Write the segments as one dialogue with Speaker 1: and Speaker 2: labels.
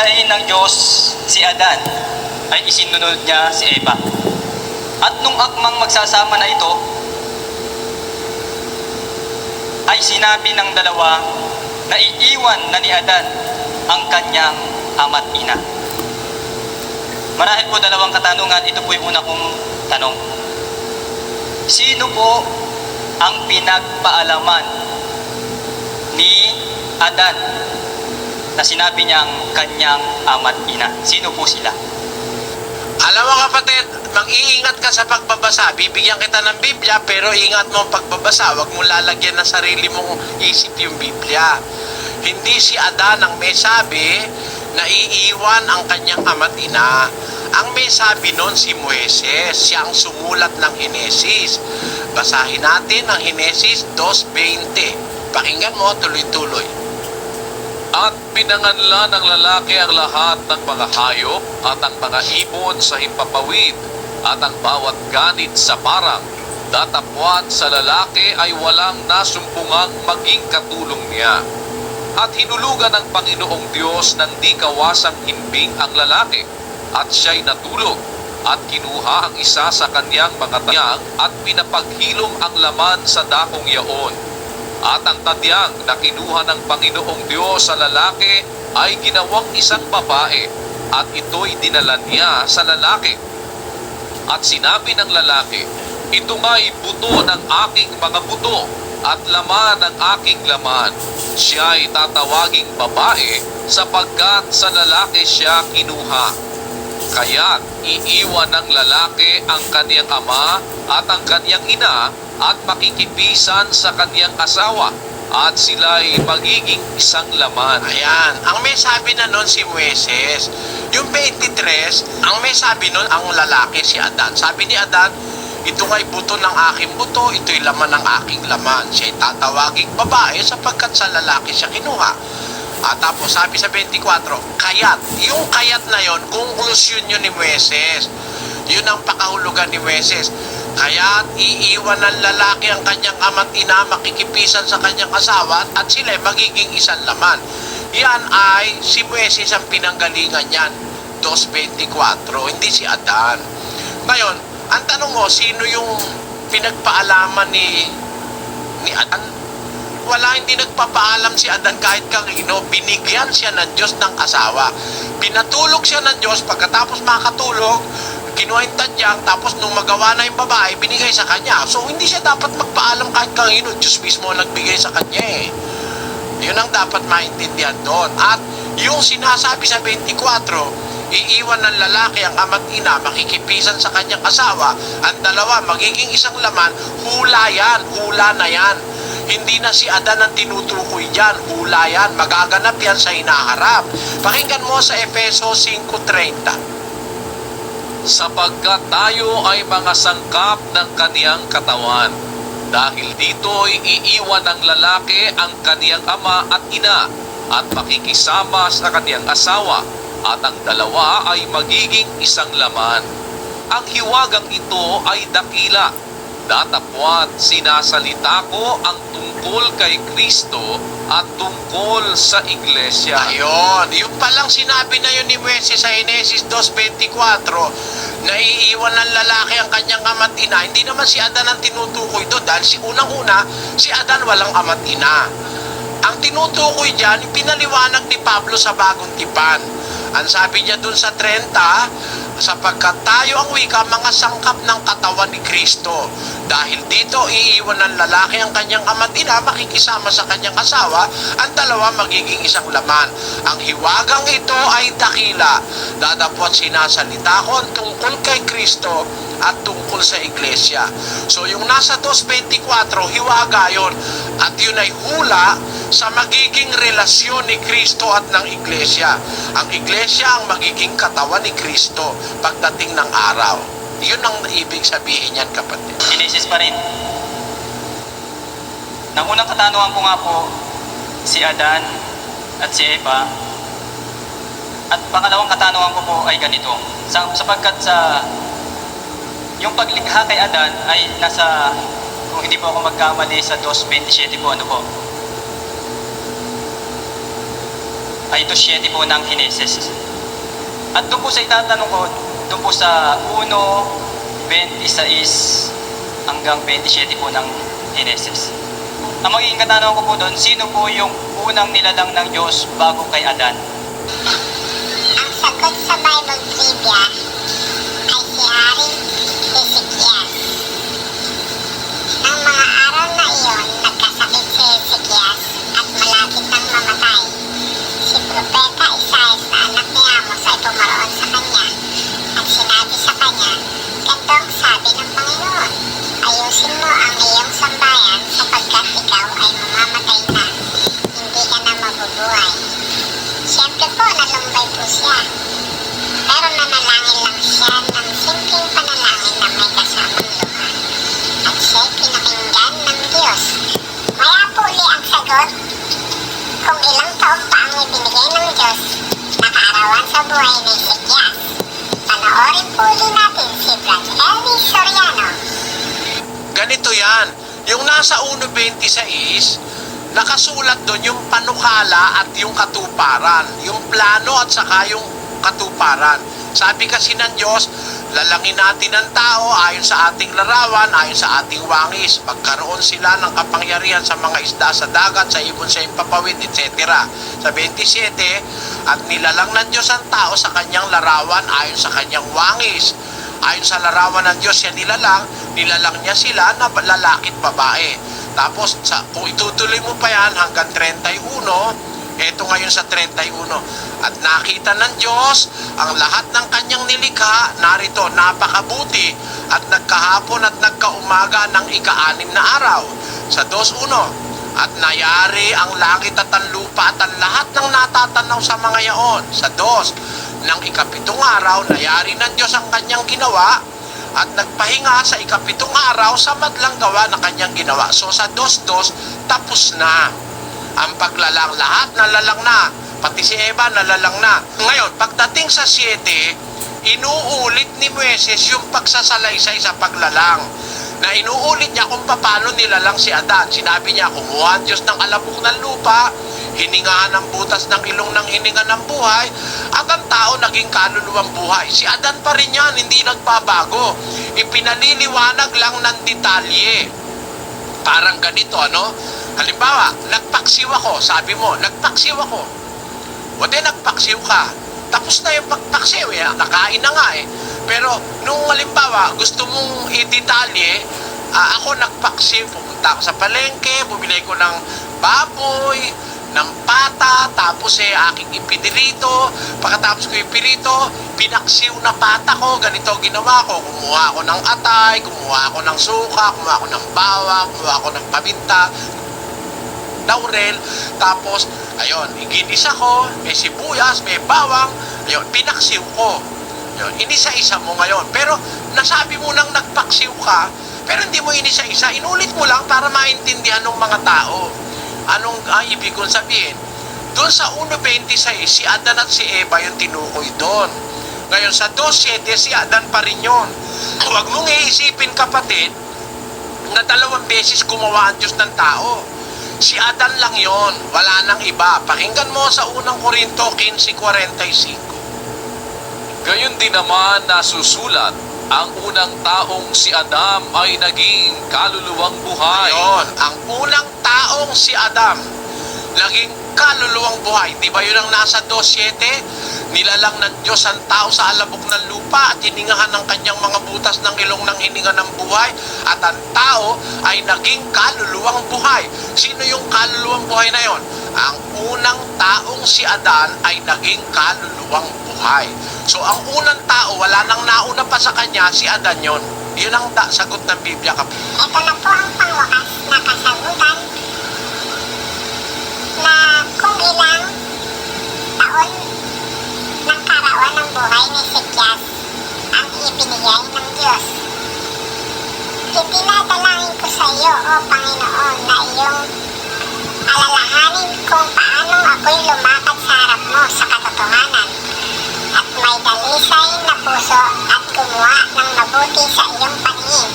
Speaker 1: nilikhain ng Diyos si Adan, ay isinunod niya si Eva. At nung akmang magsasama na ito, ay sinabi ng dalawa na iiwan na ni Adan ang kanyang ama't ina. Marahil po dalawang katanungan, ito po yung una kong tanong. Sino po ang pinagpaalaman ni Adan na sinabi niyang kanyang ama't ina? Sino po sila?
Speaker 2: Alam mo kapatid, mag-iingat ka sa pagbabasa. Bibigyan kita ng Biblia, pero ingat mo ang pagbabasa. Huwag mo lalagyan ng sarili mong isip yung Biblia. Hindi si Adan ang may sabi na iiwan ang kanyang ama't ina. Ang may sabi nun si Moises, siya ang sumulat ng Hinesis. Basahin natin ang Hinesis 2.20. Pakinggan mo, tuloy-tuloy.
Speaker 3: Pinanganla ng lalaki ang lahat ng mga hayop at ang mga ibon sa himpapawid at ang bawat ganit sa parang. Datapwat sa lalaki ay walang nasumpungang maging katulong niya. At hinulugan ng Panginoong Diyos ng di kawasang himbing ang lalaki at siya'y natulog at kinuha ang isa sa kanyang mga tayang at pinapaghilom ang laman sa dakong yaon. At ang tadyang na kinuha ng Panginoong Diyos sa lalaki ay ginawang isang babae at ito'y dinala niya sa lalaki. At sinabi ng lalaki, ito nga'y buto ng aking mga buto at laman ng aking laman. Siya ay tatawaging babae sapagkat sa lalaki siya kinuha. Kaya't iiwan ng lalaki ang kaniyang ama at ang kaniyang ina at makikipisan sa kaniyang asawa at sila'y magiging isang laman.
Speaker 2: Ayan, ang may sabi na nun si Moises. Yung 23, ang may sabi nun ang lalaki si Adan. Sabi ni Adan, ito nga'y buto ng aking buto, ito'y laman ng aking laman. Siya'y tatawaging babae sapagkat sa lalaki siya kinuha. At tapos sabi sa 24, kayat. Yung kayat na yon, conclusion yun ni Moises. Yun ang pakahulugan ni Moises. Kaya't iiwan ng lalaki ang kanyang ama't ina, makikipisan sa kanyang asawa, at sila magiging isang laman. Yan ay si Moises ang pinanggalingan yan. 2.24, hindi si Adan. Ngayon, ang tanong mo, sino yung pinagpaalaman ni ni Adan? Wala hindi nagpapaalam si Adan kahit kanino. Binigyan siya ng Diyos ng asawa. Pinatulog siya ng Diyos pagkatapos makatulog, kinuha yung tadyang, tapos nung magawa na yung babae, binigay sa kanya. So, hindi siya dapat magpaalam kahit kanino. Diyos mismo nagbigay sa kanya eh. Yun ang dapat maintindihan doon. At yung sinasabi sa 24, iiwan ng lalaki ang ama't ina, makikipisan sa kanyang asawa, ang dalawa magiging isang laman, hula yan, hula na yan. Hindi na si Adan ang tinutukoy dyan, hula yan, magaganap yan sa hinaharap. Pakinggan mo sa Efeso 5.30.
Speaker 3: sapagkat tayo ay mga sangkap ng kaniyang katawan. Dahil dito'y iiwan ng lalaki ang kaniyang ama at ina at makikisama sa kaniyang asawa at ang dalawa ay magiging isang laman. Ang hiwagang ito ay dakila. Datapwat sinasalita ko ang tungkol kay Kristo at tungkol sa iglesia.
Speaker 2: Ayun, yung palang sinabi na yun ni Moises sa Genesis 2.24 na iiwan ng lalaki ang kanyang ama't ina, hindi naman si Adan ang tinutukoy doon dahil si unang-una, si Adan walang ama't ina. Ang tinutukoy dyan, pinaliwanag ni Pablo sa bagong tipan. Ang sabi niya dun sa 30, sapagkat tayo ang wika, mga sangkap ng katawan ni Kristo. Dahil dito, iiwan ng lalaki ang kanyang ama't ina, makikisama sa kanyang asawa, ang dalawa magiging isang laman. Ang hiwagang ito ay dakila. Dadapot sinasalita ko tungkol kay Kristo at tungkol sa iglesia. So yung nasa 2.24, hiwaga yon At yun ay hula sa magiging relasyon ni Kristo at ng iglesia. Ang iglesia ang magiging katawan ni Kristo pagdating ng araw. Yun ang ibig sabihin yan, kapatid.
Speaker 1: Genesis pa rin. Nang unang katanungan ko nga po, si Adan at si Eva. At pangalawang katanungan ko po ay ganito. Sa, sapagkat sa yung paglikha kay Adan ay nasa, kung hindi po ako magkamali, sa 2.27 po, ano po. ay ito 7 po ng Hineses. At doon po sa itatanong ko, doon po sa 1, 26 hanggang 27 po ng Hineses. Ang magiging katanungan ko po doon, sino po yung unang nilalang ng Diyos bago kay Adan?
Speaker 4: Ang sagot sa Bible trivia ay si Haring Hezekias. Nang mga araw na iyon, nagkasakit si Hezekias at malapit nang mamatay. Si Propeta Isaias na anak ni Amos ay tumaroon sa kanya sagot. Kung ilang taon pa ang ibinigay ng Diyos na kaarawan sa buhay ni Ezekias. Panoorin po uli natin si Brad Elvis Soriano.
Speaker 2: Ganito yan. Yung nasa 1.26, nakasulat doon yung panukala at yung katuparan. Yung plano at saka yung katuparan. Sabi kasi ng Diyos, lalangin natin ang tao ayon sa ating larawan, ayon sa ating wangis. Magkaroon sila ng kapangyarihan sa mga isda sa dagat, sa ibon sa impapawid, etc. Sa 27, at nilalang ng Diyos ang tao sa kanyang larawan ayon sa kanyang wangis. Ayon sa larawan ng Diyos yan nilalang, nilalang niya sila na lalaki at babae. Tapos sa, kung itutuloy mo pa yan hanggang 31, eto ngayon sa 31. At nakita ng Diyos ang lahat ng kanyang nilikha, narito, napakabuti at nagkahapon at nagkaumaga ng ika-anim na araw. Sa 2.1, at nayari ang langit at ang lupa at ang lahat ng natatanaw sa mga yaon. Sa dos, ng ikapitong araw, nayari ng Diyos ang kanyang ginawa at nagpahinga sa ikapitong araw sa madlang gawa na kanyang ginawa. So sa dos-dos, tapos na ang paglalang. Lahat nalalang na. Pati si Eva nalalang na. Ngayon, pagdating sa 7, inuulit ni Moises yung pagsasalaysay sa paglalang na inuulit niya kung paano nilalang si Adan. Sinabi niya, kumuha ang Diyos ng alabok ng lupa, hiningahan ng butas ng ilong ng hininga ng buhay, at ang tao naging kaluluwang buhay. Si Adan pa rin yan, hindi nagbabago. Ipinaliliwanag lang ng detalye. Parang ganito, ano? Halimbawa, nagpaksiw ako, sabi mo, nagpaksiw ako. O di nagpaksiw ka. Tapos na yung pagpaksiw, eh. nakain na nga eh. Pero nung halimbawa, gusto mong i-detalye, ah, ako nagpaksiw, pumunta ako sa palengke, bumili ko ng baboy, ng pata, tapos eh aking ipinirito, pagkatapos ko ipinirito, pinaksiw na pata ko, ganito ginawa ko, kumuha ako ng atay, kumuha ako ng suka, kumuha ako ng bawang, kumuha ako ng paminta, laurel, tapos, ayun, iginis ako, may sibuyas, may bawang, ayun, pinaksiw ko. Ayun, inisa-isa mo ngayon. Pero, nasabi mo nang nagpaksiw ka, pero hindi mo inisa-isa, inulit mo lang para maintindihan ng mga tao. Anong ah, ibig kong sabihin? Doon sa 1.26, si Adan at si Eva yung tinukoy doon. Ngayon, sa 2.7, si Adan pa rin yun. Huwag mong iisipin, kapatid, na dalawang beses gumawa ang Diyos ng tao. Si Adan lang yon, wala nang iba. Pakinggan mo sa unang Korinto 15.45.
Speaker 3: Gayon din naman nasusulat, ang unang taong si Adam ay naging kaluluwang buhay.
Speaker 2: Ayun, ang unang taong si Adam, naging kaluluwang buhay. Di ba yun ang nasa 2.7? Nilalang ng Diyos ang tao sa alabok ng lupa at hiningahan ng kanyang mga butas ng ilong ng hininga ng buhay at ang tao ay naging kaluluwang buhay. Sino yung kaluluwang buhay na yon? Ang unang taong si Adan ay naging kaluluwang buhay. So ang unang tao, wala nang nauna pa sa kanya, si Adan yon. Yun ang da- sagot ng Biblia.
Speaker 4: Ito na po ang pangwakas na kasagutan ilang taon ng karawan ng buhay ni Sikyas ang ibinigay ng Diyos. Ipinadalangin ko sa iyo, O Panginoon, na iyong alalahanin kung paano ako'y lumakad sa harap mo sa katotohanan at may dalisay na puso at gumawa ng mabuti sa iyong paningin.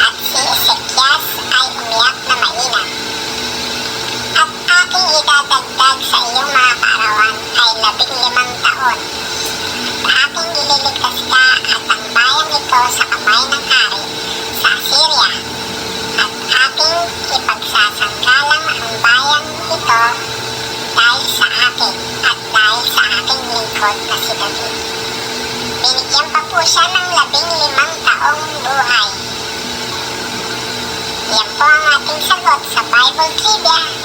Speaker 4: At si Ezekias lingkod na si David. Binigyan pa po siya ng labing limang taong buhay. Yan po ang ating sagot sa Bible Trivia.